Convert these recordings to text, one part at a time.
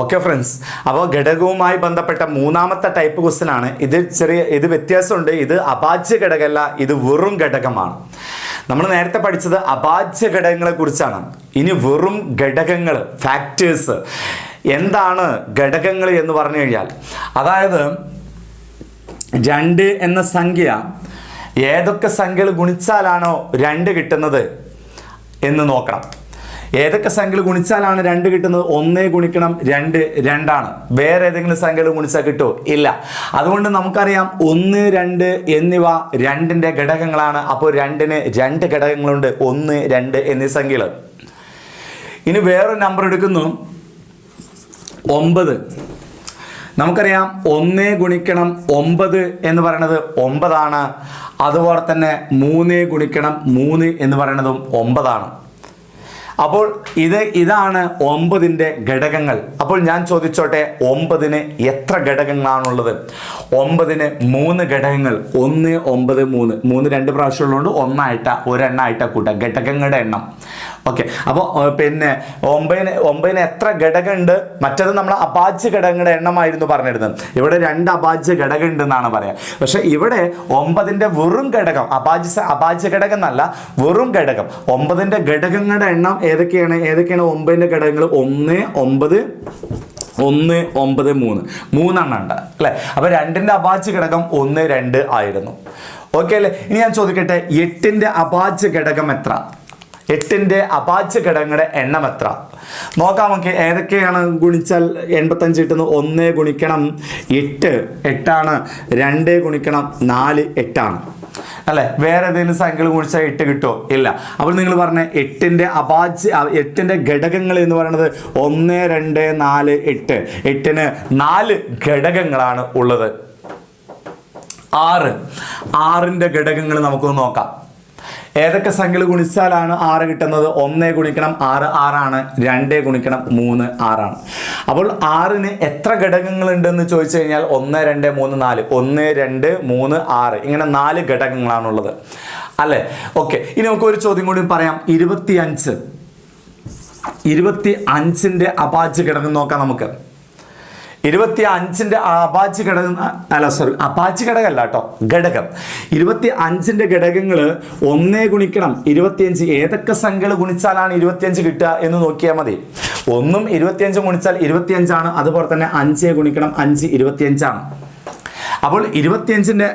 Okay friends അപ്പോൾ ഘടകവുമായി ബന്ധപ്പെട്ട മൂന്നാമത്തെ ടൈപ്പ് ക്വസ്റ്റ്യൻ ആണ്. ഇത് ചെറിയ ഇത് വ്യത്യാസമുണ്ട്. ഇത് അഭാജ്യ ഘടകമല്ല. ഇത് വെറും ഘടകമാണ്. നമ്മൾ നേരത്തെ പഠിച്ചത് അഭാജ്യ ഘടകങ്ങളെ കുറിച്ചാണ്. ഇനി വെറും ഘടകങ്ങൾ ഫാക്ടേഴ്സ് എന്താണ് ഘടകങ്ങൾ എന്ന് പറഞ്ഞു കഴിഞ്ഞാൽ അതായത് രണ്ട് എന്ന സംഖ്യ ഏതൊക്കെ സംഖ്യകൾ ഗുണിച്ചാലാണോ രണ്ട് കിട്ടുന്നത് എന്ന് നോക്കണം. ഏതൊക്കെ സംഖ്യകൾ ഗുണിച്ചാലാണ് രണ്ട് കിട്ടുന്നത്? ഒന്നേ ഗുണിക്കണം രണ്ട് രണ്ടാണ്. വേറെ ഏതെങ്കിലും സംഖ്യകൾ ഗുണിച്ചാൽ കിട്ടുമോ? ഇല്ല. അതുകൊണ്ട് നമുക്കറിയാം ഒന്ന് രണ്ട് എന്നിവ രണ്ടിന്റെ ഘടകങ്ങളാണ്. അപ്പോൾ രണ്ടിന് രണ്ട് ഘടകങ്ങളുണ്ട്. ഒന്ന് രണ്ട് എന്നീ സംഖ്യകൾ. ഇനി വേറൊരു നമ്പർ എടുക്കുന്നു. ഒമ്പത്. നമുക്കറിയാം ഒന്ന് ഗുണിക്കണം ഒമ്പത് എന്ന് പറയുന്നത് ഒമ്പതാണ്. അതുപോലെ തന്നെ മൂന്ന് ഗുണിക്കണം മൂന്ന് എന്ന് പറയുന്നതും ഒമ്പതാണ്. അപ്പോൾ ഇത് ഇതാണ് ഒമ്പതിന്റെ ഘടകങ്ങൾ. അപ്പോൾ ഞാൻ ചോദിച്ചോട്ടെ ഒമ്പതിന് എത്ര ഘടകങ്ങളാണുള്ളത്? ഒമ്പതിന് മൂന്ന് ഘടകങ്ങൾ. ഒന്ന് ഒമ്പത് മൂന്ന്. മൂന്ന് രണ്ട് പ്രാവശ്യം ഒന്നായിട്ട ഒരെണ്ണായിട്ടാ കൂട്ടുക ഘടകങ്ങളുടെ എണ്ണം. ഓക്കെ അപ്പോൾ പിന്നെ ഒമ്പതിന് ഒമ്പതിന് എത്ര ഘടകമുണ്ട് മറ്റത് നമ്മൾ അഭാജ്യ ഘടകങ്ങളുടെ എണ്ണമായിരുന്നു പറഞ്ഞിരുന്നത്. ഇവിടെ രണ്ട് അഭാജ്യ ഘടകം ഉണ്ടെന്നാണ് പറയാം. പക്ഷെ ഇവിടെ ഒമ്പതിന്റെ വെറും ഘടകം അഭാജ്യ അഭാജ്യ ഘടകം എന്നല്ല വെറും ഘടകം. ഒമ്പതിന്റെ ഘടകങ്ങളുടെ എണ്ണം ഏതൊക്കെയാണ്? ഏതൊക്കെയാണ് ഒമ്പതിന്റെ ഘടകങ്ങൾ? ഒന്ന് ഒമ്പത് ഒന്ന് ഒമ്പത് മൂന്ന്. മൂന്നെണ്ണം ഉണ്ട് അല്ലേ? അപ്പോൾ രണ്ടിന്റെ അഭാജ്യ ഘടകം ഒന്ന് രണ്ട് ആയിരുന്നു. ഓക്കെ അല്ലേ? ഇനി ഞാൻ ചോദിക്കട്ടെ എട്ടിന്റെ അഭാജ്യ ഘടകം എത്ര? എട്ടിന്റെ അപാച്ച ഘടകങ്ങളുടെ എണ്ണം എത്ര? നോക്കാം നമുക്ക് ഏതൊക്കെയാണ് ഗുണിച്ചാൽ എൺപത്തഞ്ച് കിട്ടുന്നത് ഒന്ന് ഗുണിക്കണം എട്ട് എട്ടാണ്. രണ്ട് ഗുണിക്കണം നാല് എട്ടാണ്. അല്ലെ? വേറെ ഏതെങ്കിലും സംഖ്യകൾ ഗുണിച്ചാൽ എട്ട് കിട്ടുമോ? ഇല്ല. അപ്പോൾ നിങ്ങൾ പറഞ്ഞ എട്ടിന്റെ അപാജ്യ അ- എട്ടിന്റെ ഘടകങ്ങൾ എന്ന് പറയുന്നത് ഒന്ന് രണ്ട് നാല് എട്ട്. എട്ടിന് നാല് ഘടകങ്ങളാണ് ഉള്ളത്. ആറ്. ആറിന്റെ ഘടകങ്ങൾ നമുക്കൊന്ന് നോക്കാം. ഏതൊക്കെ സംഖ്യകൾ ഗുണിച്ചാലാണ് ആറ് കിട്ടുന്നത്? ഒന്ന് ഗുണിക്കണം ആറ് ആറാണ്. രണ്ട് ഗുണിക്കണം മൂന്ന് ആറാണ്. അപ്പോൾ ആറിന് എത്ര ഘടകങ്ങൾ ഉണ്ടെന്ന് ചോദിച്ചു കഴിഞ്ഞാൽ ഒന്ന് രണ്ട് മൂന്ന് നാല്. ഒന്ന് രണ്ട് മൂന്ന് ആറ്. ഇങ്ങനെ നാല് ഘടകങ്ങളാണുള്ളത്. അല്ലേ? ഓക്കെ. ഇനി നമുക്ക് ഒരു ചോദ്യം കൂടി പറയാം. ഇരുപത്തി അഞ്ച് ഇരുപത്തി അഞ്ചിന്റെ അപാച്ച് ഘടകം നോക്കാം നമുക്ക്. ഇരുപത്തി അഞ്ചിന്റെ അപാച്ചി ഘടകം അല്ല സോറി അപാച്ചി ഘടകമല്ല കേട്ടോ ഘടകം. ഇരുപത്തി അഞ്ചിന്റെ ഘടകങ്ങൾ ഒന്നേ ഗുണിക്കണം ഇരുപത്തിയഞ്ച്. ഏതൊക്കെ സംഖ്യകൾ ഗുണിച്ചാലാണ് ഇരുപത്തിയഞ്ച് കിട്ടുക എന്ന് നോക്കിയാൽ മതി. ഒന്നും ഇരുപത്തിയഞ്ചും ഗുണിച്ചാൽ ഇരുപത്തിയഞ്ചാണ് അതുപോലെ തന്നെ അഞ്ചേ ഗുണിക്കണം അഞ്ച് ഇരുപത്തിയഞ്ചാണ്. അപ്പോൾ ഇരുപത്തിയഞ്ചിന്റെ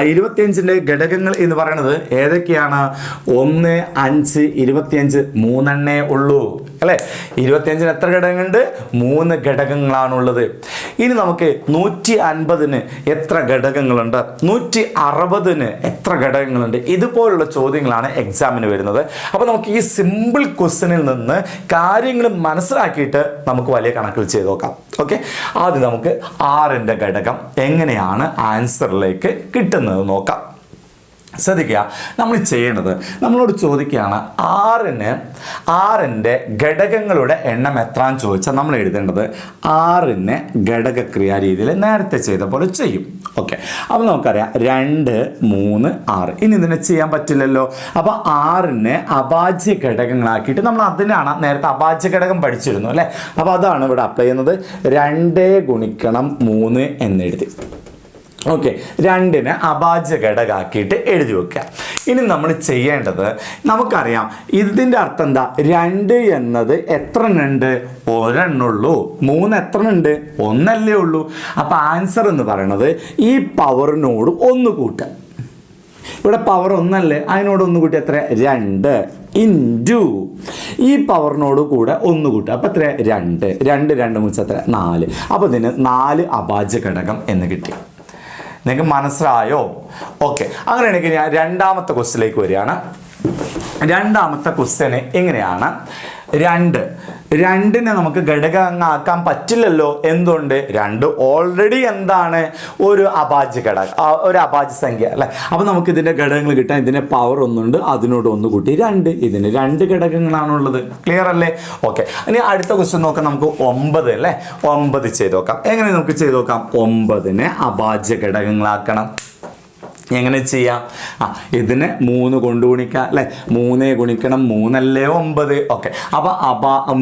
ഇരുപത്തിയഞ്ചിന്റെ ഘടകങ്ങൾ എന്ന് പറയുന്നത് ഏതൊക്കെയാണ്? ഒന്ന് അഞ്ച് ഇരുപത്തിയഞ്ച് മൂന്നെണ്ണേ ഉള്ളൂ. അല്ലേ? ഇരുപത്തിയഞ്ചിന് എത്ര ഘടകങ്ങളുണ്ട്? മൂന്ന് ഘടകങ്ങളാണുള്ളത്. ഇനി നമുക്ക് നൂറ്റി അൻപതിന് എത്ര ഘടകങ്ങളുണ്ട്? നൂറ്റി അറുപതിന് എത്ര ഘടകങ്ങളുണ്ട്? ഇതുപോലുള്ള ചോദ്യങ്ങളാണ് എക്സാമിന് വരുന്നത്. അപ്പോൾ നമുക്ക് ഈ സിമ്പിൾ ക്വസ്റ്റ്യനിൽ നിന്ന് കാര്യങ്ങൾ മനസ്സിലാക്കിയിട്ട് നമുക്ക് വലിയ കണക്കിൽ ചെയ്ത് നോക്കാം. ഓക്കെ? ആദ്യം നമുക്ക് ആറിന്റെ ഘടകം എങ്ങനെയാണ് ആൻസറിലേക്ക് കിട്ടുന്നത് നോക്കാം. ശ്രദ്ധിക്കുക നമ്മൾ ചെയ്യേണ്ടത് നമ്മളോട് ചോദിക്കുകയാണ് ആറിന് ആറിന്റെ ഘടകങ്ങളുടെ എണ്ണം എത്രാന്ന് ചോദിച്ചാൽ നമ്മൾ എഴുതേണ്ടത് ആറിന് ഘടകക്രിയ രീതിയിൽ നേരത്തെ ചെയ്ത പോലെ ചെയ്യും. ഓക്കെ. അപ്പോൾ നമുക്കറിയാം രണ്ട് മൂന്ന് ആറ്. ഇനി ഇതിനെ ചെയ്യാൻ പറ്റില്ലല്ലോ. അപ്പോൾ ആറിനെ അഭാജ്യ ഘടകങ്ങളാക്കിയിട്ട് നമ്മൾ അതിനാണ് നേരത്തെ അഭാജ്യ ഘടകം പഠിച്ചിരുന്നു അല്ലേ? അപ്പോൾ അതാണ് ഇവിടെ അപ്ലൈ ചെയ്യുന്നത്. രണ്ട് ഗുണിക്കണം മൂന്ന് എന്നെഴുതി ഓക്കെ രണ്ടിനെ അഭാജ്യ ഘടകമാക്കിയിട്ട് എഴുതി വെക്കുക. ഇനി നമ്മൾ ചെയ്യേണ്ടത് നമുക്കറിയാം ഇതിന്റെ അർത്ഥം എന്താ? രണ്ട് എന്നത് എത്ര ഉണ്ട് ഒരെണ്ണുള്ളൂ. മൂന്ന് എത്ര ഉണ്ട് ഒന്നല്ലേ ഉള്ളൂ. അപ്പോൾ ആൻസർ എന്ന് പറയണത് ഈ പവറിനോട് ഒന്ന് കൂട്ടുക. ഇവിടെ പവർ ഒന്നല്ലേ? അതിനോട് ഒന്ന് കൂട്ടി എത്ര രണ്ട്. ഇന്റു ഈ പവറിനോട് കൂടെ ഒന്ന് കൂട്ടുക. അപ്പോൾ എത്ര രണ്ട്. രണ്ട് രണ്ട് മൂന്ന് എത്ര നാല്. അപ്പോൾ ഇതിന് നാല് അഭാജ്യ ഘടകം എന്ന് കിട്ടി. നിങ്ങൾക്ക് മനസ്സിലായോ? ഓക്കെ അങ്ങനെയാണെങ്കിൽ ഞാൻ രണ്ടാമത്തെ ക്വസ്റ്റിലേക്ക് വരികയാണ്. രണ്ടാമത്തെ ക്വസ്റ്റ്യന് എങ്ങനെയാണ്? രണ്ട്. രണ്ടിനെ നമുക്ക് ഘടകമാക്കാൻ പറ്റില്ലല്ലോ എന്തുകൊണ്ട്? രണ്ട് ഓൾറെഡി എന്താണ്? ഒരു അഭാജ്യ ഘടകം ഒരു അഭാജ്യ സംഖ്യ അല്ലെ? അപ്പോൾ നമുക്ക് ഇതിന്റെ ഘടകങ്ങൾ കിട്ടാൻ ഇതിന്റെ പവർ ഒന്നുണ്ട് അതിനോട് ഒന്ന് കൂട്ടി രണ്ട്. ഇതിന് രണ്ട് ഘടകങ്ങളാണുള്ളത്. ക്ലിയർ അല്ലേ? ഓക്കെ ഇനി അടുത്ത ക്വസ്റ്റ്യൻ നോക്കാം നമുക്ക് ഒമ്പത് അല്ലേ? ഒമ്പത് ചെയ്ത് നോക്കാം. എങ്ങനെ നമുക്ക് ചെയ്ത് നോക്കാം? ഒമ്പതിനെ അപാജ്യ ഘടകങ്ങളാക്കണം. എങ്ങനെ ചെയ്യാം? ആ ഇതിനെ മൂന്ന് കൊണ്ട് ഗുണിക്കാം അല്ലെ? മൂന്ന് ഗുണിക്കണം മൂന്നല്ലേ ഒമ്പത്. ഓക്കെ. അപ്പൊ അപാ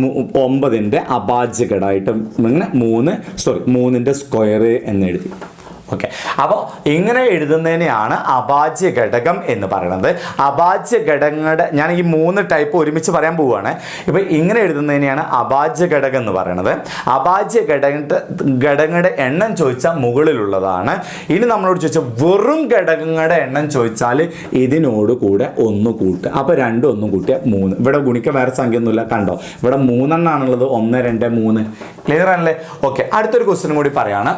ഒമ്പതിന്റെ അഭാജ്യഘടമായിട്ട് ഇങ്ങനെ മൂന്ന് സോറി മൂന്നിന്റെ സ്ക്വയർ എന്ന് എഴുതി. ഓക്കെ അപ്പോൾ ഇങ്ങനെ എഴുതുന്നതിനെയാണ് അഭാജ്യ ഘടകം എന്ന് പറയുന്നത്. അഭാജ്യ ഘടകങ്ങളുടെ ഞാൻ ഈ മൂന്ന് ടൈപ്പ് ഒരുമിച്ച് പറയാൻ പോവുകയാണ്. ഇപ്പൊ ഇങ്ങനെ എഴുതുന്നതിനെയാണ് അഭാജ്യ ഘടകം എന്ന് പറയുന്നത്. അഭാജ്യ ഘടക ഘടകങ്ങളുടെ എണ്ണം ചോദിച്ചാൽ മുകളിലുള്ളതാണ്. ഇനി നമ്മളോട് ചോദിച്ചാൽ വെറും ഘടകങ്ങളുടെ എണ്ണം ചോദിച്ചാൽ ഇതിനോട് കൂടെ ഒന്ന് കൂട്ടുക. അപ്പോൾ രണ്ടും ഒന്നും കൂട്ടിയാൽ മൂന്ന്. ഇവിടെ ഗുണിക്ക വേറെ സംഖ്യ ഒന്നുമില്ല കണ്ടോ? ഇവിടെ മൂന്നെണ്ണാണുള്ളത്. ഒന്ന് രണ്ട് മൂന്ന്. ക്ലിയർ ആണല്ലേ? ഓക്കെ അടുത്തൊരു ക്വസ്റ്റ്യൻ കൂടി പറയാണ്.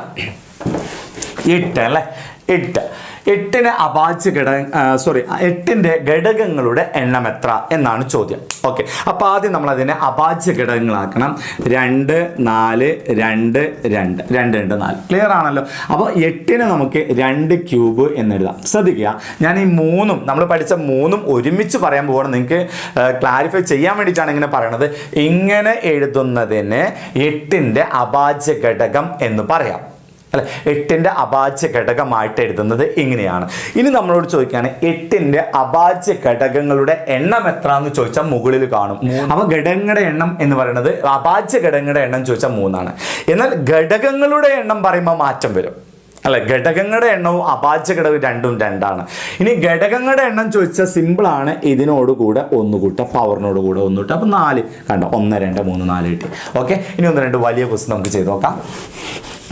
എട്ട് അല്ലേ എട്ട് എട്ടിന് അഭാജ്യ ഘടക സോറി എട്ടിന്റെ ഘടകങ്ങളുടെ എണ്ണം എത്ര എന്നാണ് ചോദ്യം. ഓക്കെ അപ്പോൾ ആദ്യം നമ്മൾ അതിനെ അഭാജ്യ ഘടകങ്ങളാക്കണം. രണ്ട് നാല് രണ്ട് രണ്ട്. രണ്ട് രണ്ട് നാല്. ക്ലിയർ ആണല്ലോ? അപ്പോൾ എട്ടിന് നമുക്ക് രണ്ട് ക്യൂബ് എന്ന് എഴുതാം ശ്രദ്ധിക്കുക. ഞാൻ ഈ മൂന്നും നമ്മൾ പഠിച്ച മൂന്നും ഒരുമിച്ച് പറയാൻ പോകണം നിങ്ങൾക്ക് ക്ലാരിഫൈ ചെയ്യാൻ വേണ്ടിയിട്ടാണ് ഇങ്ങനെ പറയണത്. ഇങ്ങനെ എഴുതുന്നതിന് എട്ടിന്റെ അഭാജ്യ ഘടകം എന്ന് പറയാം. അല്ലെ എട്ടിന്റെ അഭാജ്യ ഘടകമായിട്ട് എഴുതുന്നത് ഇങ്ങനെയാണ്. ഇനി നമ്മളോട് ചോദിക്കുകയാണ് എട്ടിന്റെ അഭാജ്യ ഘടകങ്ങളുടെ എണ്ണം എത്ര എന്ന് ചോദിച്ചാൽ മുകളിൽ കാണും. അപ്പൊ ഘടകങ്ങളുടെ എണ്ണം എന്ന് പറയുന്നത് അഭാജ്യ ഘടകങ്ങളുടെ എണ്ണം ചോദിച്ചാൽ മൂന്നാണ്. എന്നാൽ ഘടകങ്ങളുടെ എണ്ണം പറയുമ്പോൾ മാറ്റം വരും. അല്ല ഘടകങ്ങളുടെ എണ്ണവും അഭാജ്യ ഘടകം രണ്ടും രണ്ടാണ്. ഇനി ഘടകങ്ങളുടെ എണ്ണം ചോദിച്ചാൽ സിമ്പിൾ ആണ്. ഇതിനോട് കൂടെ ഒന്ന് കൂട്ടുക പവറിനോട് കൂടെ ഒന്ന് കൂട്ടുക അപ്പൊ നാല് കണ്ടോ ഒന്ന് രണ്ട് മൂന്ന് നാല് കിട്ടി. ഓക്കെ ഇനി ഒന്ന് രണ്ട് വലിയ ക്വസ്റ്റ്യൻ നമുക്ക് ചെയ്ത് നോക്കാം.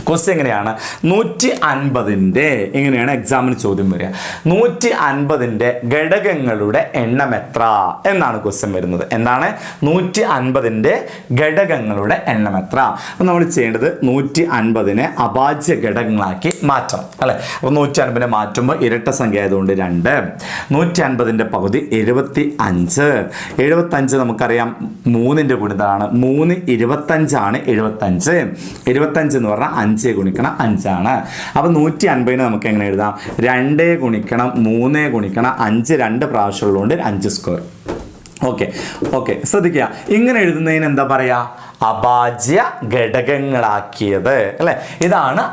ക്വസ്റ്റ്യൻ എങ്ങനെയാണ്? നൂറ്റി അൻപതിന്റെ എങ്ങനെയാണ് എക്സാമിന് ചോദ്യം വരിക? നൂറ്റി അൻപതിന്റെ ഘടകങ്ങളുടെ എണ്ണം എത്ര? എന്നാണ് ക്വസ്റ്റ്യൻ വരുന്നത്. എന്താണ്? നൂറ്റി അൻപതിന്റെ ഘടകങ്ങളുടെ എണ്ണം എത്ര? അപ്പം നമ്മൾ ചെയ്യേണ്ടത് നൂറ്റി അൻപതിനെ അഭാജ്യ ഘടകങ്ങളാക്കി മാറ്റണം. അല്ലെ? അപ്പോൾ നൂറ്റി അൻപതിനെ മാറ്റുമ്പോൾ ഇരട്ട സംഖ്യ ആയതുകൊണ്ട് രണ്ട്. നൂറ്റി അൻപതിന്റെ പകുതി എഴുപത്തി അഞ്ച് എഴുപത്തഞ്ച് നമുക്കറിയാം മൂന്നിന്റെ ഗുണിതാണ് മൂന്ന് ഇരുപത്തഞ്ചാണ് എഴുപത്തഞ്ച് എഴുപത്തഞ്ച് എന്ന് പറഞ്ഞാൽ അഞ്ച് ഗുണിക്കണം അഞ്ചാണ്. അപ്പോൾ നൂറ്റി അൻപതിന് നമുക്ക് എങ്ങനെ എഴുതാം? രണ്ട് ഗുണിക്കണം മൂന്ന് ഗുണിക്കണം അഞ്ച് രണ്ട് പ്രാവശ്യമുള്ളതുകൊണ്ട് അഞ്ച് സ്ക്വയർ ഓക്കെ ഓക്കെ ശ്രദ്ധിക്കുക. ഇങ്ങനെ എഴുതുന്നതിന് എന്താ പറയാ? അഭാജ്യ ഘടകങ്ങളാക്കിയത് അല്ലേ? ഇതാണ്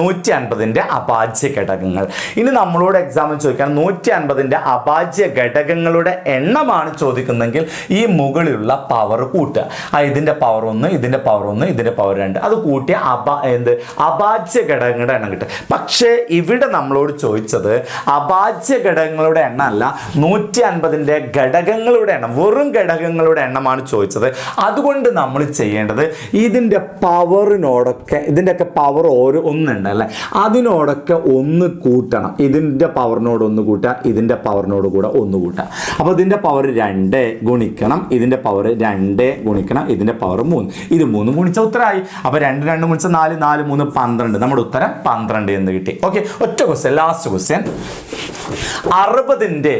നൂറ്റി അൻപതിന്റെ അഭാജ്യ ഘടകങ്ങൾ. ഇനി നമ്മളോട് എക്സാമിൽ ചോദിക്കാൻ നൂറ്റി അൻപതിന്റെ അഭാജ്യ ഘടകങ്ങളുടെ എണ്ണമാണ് ചോദിക്കുന്നതെങ്കിൽ ഈ മുകളിലുള്ള പവർ കൂട്ടുക. ആ ഇതിന്റെ പവർ ഒന്ന് ഇതിന്റെ പവർ ഒന്ന് ഇതിന്റെ പവർ രണ്ട്. അത് കൂട്ടിയ അബ എന്ത്? അഭാജ്യ ഘടകങ്ങളുടെ എണ്ണം കിട്ടും. പക്ഷേ ഇവിടെ നമ്മളോട് ചോദിച്ചത് അഭാജ്യ ഘടകങ്ങളുടെ എണ്ണം അല്ല നൂറ്റി അൻപതിന്റെ ഘടകങ്ങളുടെ എണ്ണം വെറും ഘടകങ്ങളുടെ എണ്ണമാണ് ചോദിച്ചത്. അതുകൊണ്ട് നമ്മൾ ചെയ്യേണ്ടത്. ഇതിന്റെ പവറിനോടൊക്കെ ഇതിന്റെയൊക്കെ പവർ ഓരോ ഒന്നുണ്ട് അല്ലേ? അതിനോടൊക്കെ ഒന്ന് കൂട്ടണം. ഇതിന്റെ പവറിനോട് ഒന്ന് കൂട്ടുക ഇതിന്റെ പവറിനോട് കൂടെ ഒന്ന് കൂട്ടുക. അപ്പോൾ ഇതിന്റെ പവർ രണ്ട് ഗുണിക്കണം ഇതിന്റെ പവർ രണ്ട് ഗുണിക്കണം ഇതിന്റെ പവർ മൂന്ന്. ഇത് മൂന്ന് ഗുണിച്ച ഉത്തരമായി അപ്പോൾ രണ്ട് രണ്ട് ഗുണിച്ച നാല് നാല് മൂന്ന് പന്ത്രണ്ട്. നമ്മുടെ ഉത്തരം പന്ത്രണ്ട് എന്ന് കിട്ടി. ഓക്കെ ഒറ്റ ക്വസ്റ്റ്യൻ ലാസ്റ്റ് ക്വസ്റ്റ്യൻ അറുപതിന്റെ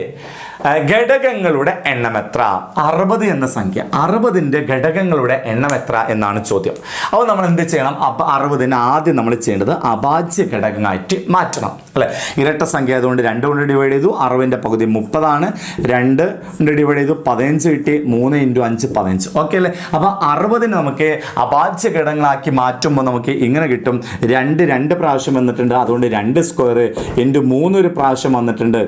ഘടകങ്ങളുടെ എണ്ണം എത്ര? അറുപത് എന്ന സംഖ്യ. അറുപതിന്റെ ഘടകങ്ങളുടെ എണ്ണം എത്ര എന്നാണ് ചോദ്യം. അപ്പോൾ നമ്മൾ എന്ത് ചെയ്യണം? അപ്പൊ അറുപതിന് ആദ്യം നമ്മൾ ചെയ്യേണ്ടത് അഭാജ്യ ഘടകമായിട്ട് മാറ്റണം. അല്ലേ? ഇരട്ട സംഖ്യ ആയതുകൊണ്ട് രണ്ട് കൊണ്ട് ഡിവൈഡ് ചെയ്തു അറുപതിന്റെ പകുതി മുപ്പതാണ്. രണ്ട് കൊണ്ട് ഡിവൈഡ് ചെയ്തു പതിനഞ്ച് കിട്ടി മൂന്ന് ഇന്റു അഞ്ച് പതിനഞ്ച്. ഓക്കെ അല്ലേ? അപ്പോൾ അറുപതിന് നമുക്ക് അഭാജ്യ ഘടകങ്ങളാക്കി മാറ്റുമ്പോൾ നമുക്ക് ഇങ്ങനെ കിട്ടും. രണ്ട് രണ്ട് പ്രാവശ്യം വന്നിട്ടുണ്ട് അതുകൊണ്ട് രണ്ട് സ്ക്വയർ ഇന്റു മൂന്നൊരു പ്രാവശ്യം വന്നിട്ടുണ്ട്.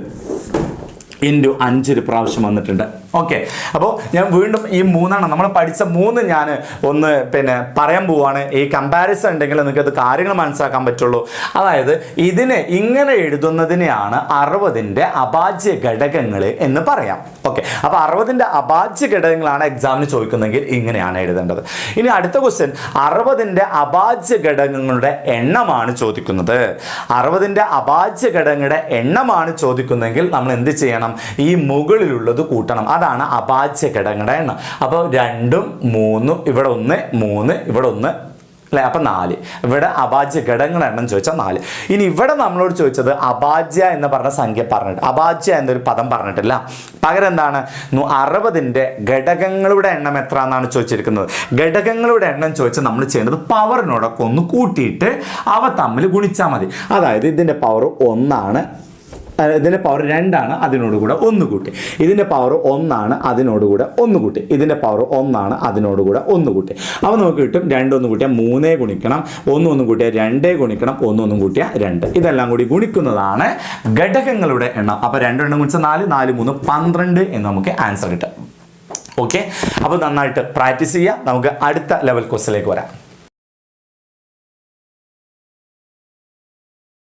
ഇന്റു അഞ്ചൊരു പ്രാവശ്യം വന്നിട്ടുണ്ട്. ഓക്കെ അപ്പോൾ ഞാൻ വീണ്ടും ഈ മൂന്നെണ്ണം നമ്മൾ പഠിച്ച മൂന്ന് ഞാൻ ഒന്ന് പിന്നെ പറയാൻ പോവാണ്. ഈ കമ്പാരിസൺ ഉണ്ടെങ്കിൽ നിങ്ങൾക്ക് അത് കാര്യങ്ങൾ മനസ്സിലാക്കാൻ പറ്റുള്ളൂ. അതായത് ഇതിനെ ഇങ്ങനെ എഴുതുന്നതിനെയാണ് അറുപതിന്റെ അഭാജ്യ ഘടകങ്ങൾ എന്ന് പറയാം. ഓക്കെ അപ്പോൾ അറുപതിന്റെ അഭാജ്യ ഘടകങ്ങളാണ് എക്സാമിന് ചോദിക്കുന്നതെങ്കിൽ ഇങ്ങനെയാണ് എഴുതേണ്ടത്. ഇനി അടുത്ത ക്വസ്റ്റ്യൻ അറുപതിന്റെ അഭാജ്യ ഘടകങ്ങളുടെ എണ്ണമാണ് ചോദിക്കുന്നത്. അറുപതിന്റെ അഭാജ്യ ഘടകങ്ങളുടെ എണ്ണമാണ് ചോദിക്കുന്നതെങ്കിൽ നമ്മൾ എന്ത് ചെയ്യണം? ഈ മുകളിലുള്ളത് കൂട്ടണം. അതാണ് അപാച്യ ഘടകങ്ങളുടെ എണ്ണം. അപ്പോൾ രണ്ടും മൂന്നും ഇവിടെ ഒന്ന് മൂന്ന് ഇവിടെ ഒന്ന് അല്ലേ? അപ്പം നാല്. ഇവിടെ അഭാജ്യ ഘടകങ്ങളുടെ എണ്ണം ചോദിച്ചാൽ നാല്. ഇനി ഇവിടെ നമ്മളോട് ചോദിച്ചത് അഭാജ്യ എന്ന് പറഞ്ഞ സംഖ്യ പറഞ്ഞിട്ട് അഭാജ്യ എന്നൊരു പദം പറഞ്ഞിട്ടില്ല. പകരം എന്താണ്? അറുപതിന്റെ ഘടകങ്ങളുടെ എണ്ണം എത്ര എന്നാണ് ചോദിച്ചിരിക്കുന്നത്. ഘടകങ്ങളുടെ എണ്ണം ചോദിച്ചാൽ നമ്മൾ ചെയ്യേണ്ടത് പവറിനോടൊക്കെ ഒന്ന് കൂട്ടിയിട്ട് അവ തമ്മിൽ ഗുണിച്ചാൽ മതി. അതായത് ഇതിന്റെ പവർ ഒന്നാണ് ഇതിന്റെ പവർ രണ്ടാണ് അതിനോട് കൂടെ ഒന്ന് കൂട്ടി ഇതിന്റെ പവർ ഒന്നാണ് അതിനോട് കൂടെ ഒന്ന് കൂട്ടി ഇതിന്റെ പവർ ഒന്നാണ് അതിനോട് കൂടെ ഒന്ന് കൂട്ടി അപ്പോൾ നമുക്ക് കിട്ടും രണ്ടൊന്ന് കൂട്ടിയാൽ മൂന്നേ ഗുണിക്കണം ഒന്നൊന്നും കൂട്ടിയാൽ രണ്ടേ ഗുണിക്കണം ഒന്നൊന്നും കൂട്ടിയാൽ രണ്ട്. ഇതെല്ലാം കൂടി ഗുണിക്കുന്നതാണ് ഘടകങ്ങളുടെ എണ്ണം. അപ്പോൾ രണ്ടെണ്ണം ഗുണിച്ച നാല് നാല് മൂന്ന് പന്ത്രണ്ട് എന്ന് നമുക്ക് ആൻസർ കിട്ടും. ഓക്കെ അപ്പോൾ നന്നായിട്ട് പ്രാക്ടീസ് ചെയ്യുക നമുക്ക് അടുത്ത ലെവൽ ക്വസ്റ്റിലേക്ക് വരാം.